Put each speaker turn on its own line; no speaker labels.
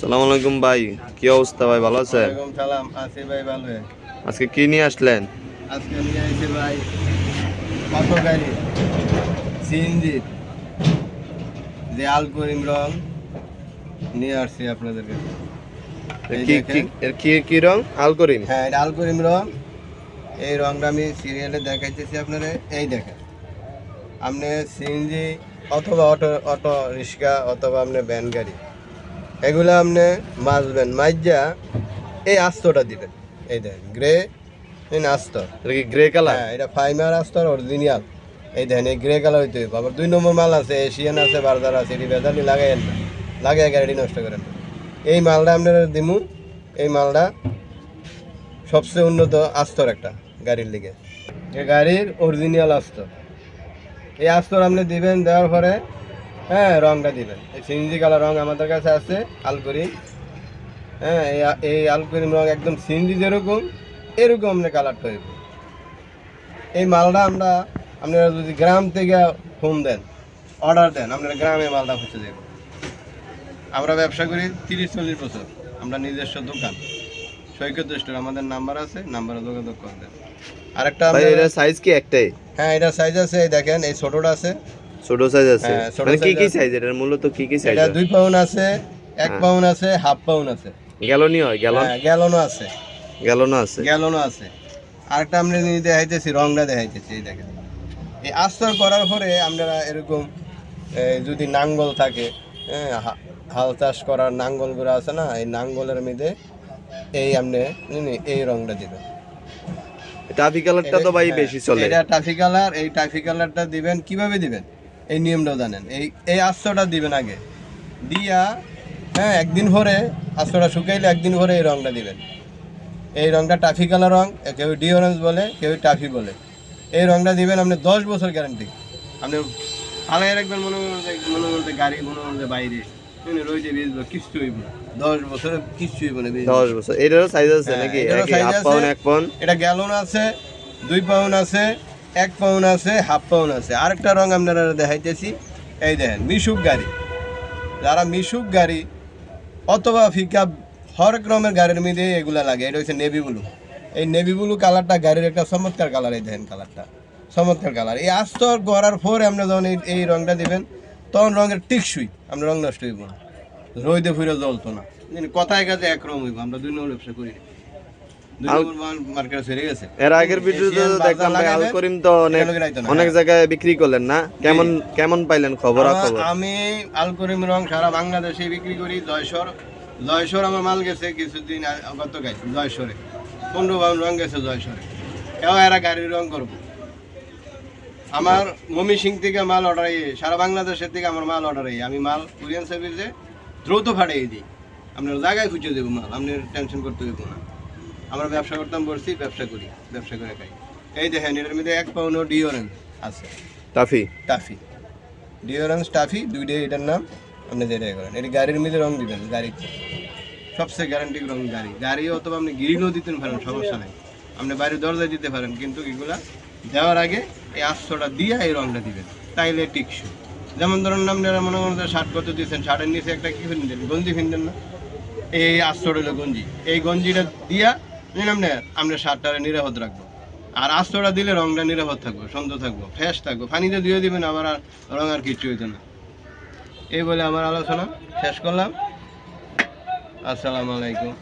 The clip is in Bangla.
সালাম আলাইকুম ভাই কি অবস্থা ভাই ভালো আছে
সালাম আছি ভাই ভালো।
আজকে কি নিয়ে আসলেন?
আজকে নিয়ে আইছি ভাই অটো গাড়ি সিএনজি। যে আল করিম রং নিয়ে আসছি আপনাদের কাছে
কি কি এর কি কি রং? আল করিম?
হ্যাঁ এটা আল করিম রং। এই রংটা আমি সিরিয়ালে দেখাইতেছি আপনারা। এই দেখেন। আপনি সিএনজি অথবা অটো অটো রিক্সা অথবা আপনি ভ্যান গাড়ি। এগুলো আপনি মাজবেন মাজা এই আস্তটা দিবেন। এই দেখেন গ্রে এই আস্ত।
এটা কি গ্রে কালার
হ্যাঁ এটা ফাইমার আস্তর অরিজিনাল এই দেখেন এই গ্রে কালার হইতে হবে। আবার দুই নম্বর মাল আছে এশিয়ান আছে বারদার আছে এটি বেদালি লাগাইয়েন না লাগাই গাড়ি নষ্ট করেন এই মালটা আপনারা দিমু এই মালটা সবচেয়ে উন্নত আস্তর একটা গাড়ির লিগে। এই গাড়ির অরিজিনাল আস্তর এই আস্তর আপনি দিবেন দেওয়ার পরে হ্যাঁ রংটা দিবেন। এই সিনজি কালার রং আমাদের কাছে আছে আলকরিম হ্যাঁ এই আলকরিম রং একদম সিনজি যেরকম এরকম আপনি কালারটা হইব এই মালটা আমরা আপনারা যদি গ্রাম থেকে ফোন দেন অর্ডার দেন আপনারা গ্রামে মালটা খুঁজে দেব। আমরা ব্যবসা করি তিরিশ চল্লিশ বছর আমরা নিজস্ব দোকান। সৈকত স্টোর আমাদের নাম্বার আছে নাম্বারে যোগাযোগ করে দেন। আরেকটা
এটা সাইজ কি একটাই?
হ্যাঁ এটা সাইজ আছে এই দেখেন এই ছোটটা আছে।
ছোট সাইজ আছে।
হ্যাঁ,
মানে কি কি সাইজ এটার মূলত কি কি সাইজ
এটা পাউন্ড আছে এক
হ্যাঁ।
পাউন্ড আছে হাফ পাউন্ড আছে।
গ্যালনই হয় গ্যালন?
হ্যাঁ গ্যালনও আছে।
গ্যালনও আছে?
গ্যালনও আছে। আরেকটা আমরা নিয়ে দেখাইতেছি রংটা দেখাইতেছি এই দেখেন। এই আস্তর করার পরে আপনারা এরকম যদি নাঙ্গল থাকে হ্যাঁ হাল চাষ করার নাঙ্গলগুলো আছে না এই নাঙ্গলের মধ্যে এই আপনি এই রংটা দিবেন।
টাফি কালারটা তো ভাই
হ্যাঁ,
বেশি চলে।
এটা টাফি কালার এই টাফি কালারটা দিবেন। কীভাবে দিবেন? এই নিয়মটাও জানেন। এই এই আস্তটা দিবেন আগে। দিয়া হ্যাঁ একদিন ভরে আস্তটা শুকাইলে একদিন ভরে এই রংটা দিবেন। এই রংটা টাফি কালার রং এ কেউ ডি অরেঞ্জ বলে কেউ টাফি বলে। এই রংটা দিবেন আপনি দশ বছর গ্যারান্টি আপনি আলাই রাখবেন মনে মনে মনে গাড়ি মনে মনে বাইরে। রইতে বেচবো কিচ্ছু হইব না। দশ বছরে কিচ্ছু হইব না
দশ বছর। এটারও সাইজ আছে
হ্যাঁ,
নাকি। পাউন্ড এক পাউন্ড?
এটা গ্যালন আছে দুই পাউন্ড আছে এক পাউন্ড আছে, হাফ পাউন্ড আছে। আরেকটা রং আপনারা দেখাইতেছি। এই দেখেন, মিশুক গাড়ি। যারা মিশুক গাড়ি অথবা ফিকা হরেক রকমের গাড়ির মধ্যে এগুলা লাগে, এটা হচ্ছে নেভি ব্লু এই নেভি ব্লু কালারটা গাড়ির একটা চমৎকার কালার এই দেখেন কালারটা চমৎকার কালার এই আস্তর করার পরে আপনি যখন এই এই রংটা দিবেন, তখন রঙের টিকসই আমরা রং নষ্ট হইব না। রইদে ফুরে জ্বলতো না। জানি কথায় কাজে একরকম হইব, আমরা দুই নম্বর ব্যবসা করি।
এর আগের ভিডিওতে দেখলাম ভাই আল করিম তো অনেক
এগুলো রাইতো না,
অনেক। জায়গায় বিক্রি করলেন না। কেমন কেমন পাইলেন খবর
আমার-
খবর?
আমি আল করিম রং সারা বাংলাদেশে বিক্রি করি জয়সর। জয়সর আমার মাল গেছে কিছুদিন আ- জয়সরে। পনেরো পাউন্ড রং গেছে জয়সরে। এও এরা গাড়ির রং করব। আমার মমি সিং থেকে মাল অর্ডার সারা বাংলাদেশের থেকে আমার মাল অর্ডার আমি মাল কুরিয়ান সার্ভিসে দ্রুত ফাটিয়ে দিই। আপনার জায়গায় খুঁজে দেবো মাল আপনার টেনশন করতে দেবো না। আমরা ব্যবসা করতাম বলছি ব্যবসা করি ব্যবসা করে খাই। এই দেখেন এটার মধ্যে এক পাউন্ড ডিওরেন্স আছে।
টাফি
টাফি ডিওরেন্স টাফি দুইটাই এটার নাম আপনি যেটাই করেন। এটি গাড়ির মধ্যে রং দিবেন গাড়ির। সবচেয়ে গ্যারান্টি রং গাড়ি। গাড়ি অথবা আপনি গ্রিলও দিতে পারেন সমস্যা নেই। আপনি বাইরে দরজায় দিতে পারেন কিন্তু এগুলা দেওয়ার আগে এই আস্তটা দিয়ে এই রংটা দিবেন তাইলে টিকসু যেমন ধরুন আপনারা মনে করেন শার্ট কত দিয়েছেন শার্টের নিচে একটা কি ফিনতেন গঞ্জি ফিনতেন না? এই আস্তর হলো গঞ্জি। এই গঞ্জিটা দিয়া নিলাম না আমরা শার্টটা নিরাপদ রাখব। আর আস্তটা দিলে রংটা নিরাপদ থাকব, সুন্দর থাকব ফ্রেশ থাকব। পানিতে দিয়ে দিবেন আমার আর রং আর কিচ্ছু হইতো না। এই বলে আমার আলোচনা শেষ করলাম। আসসালামু আলাইকুম।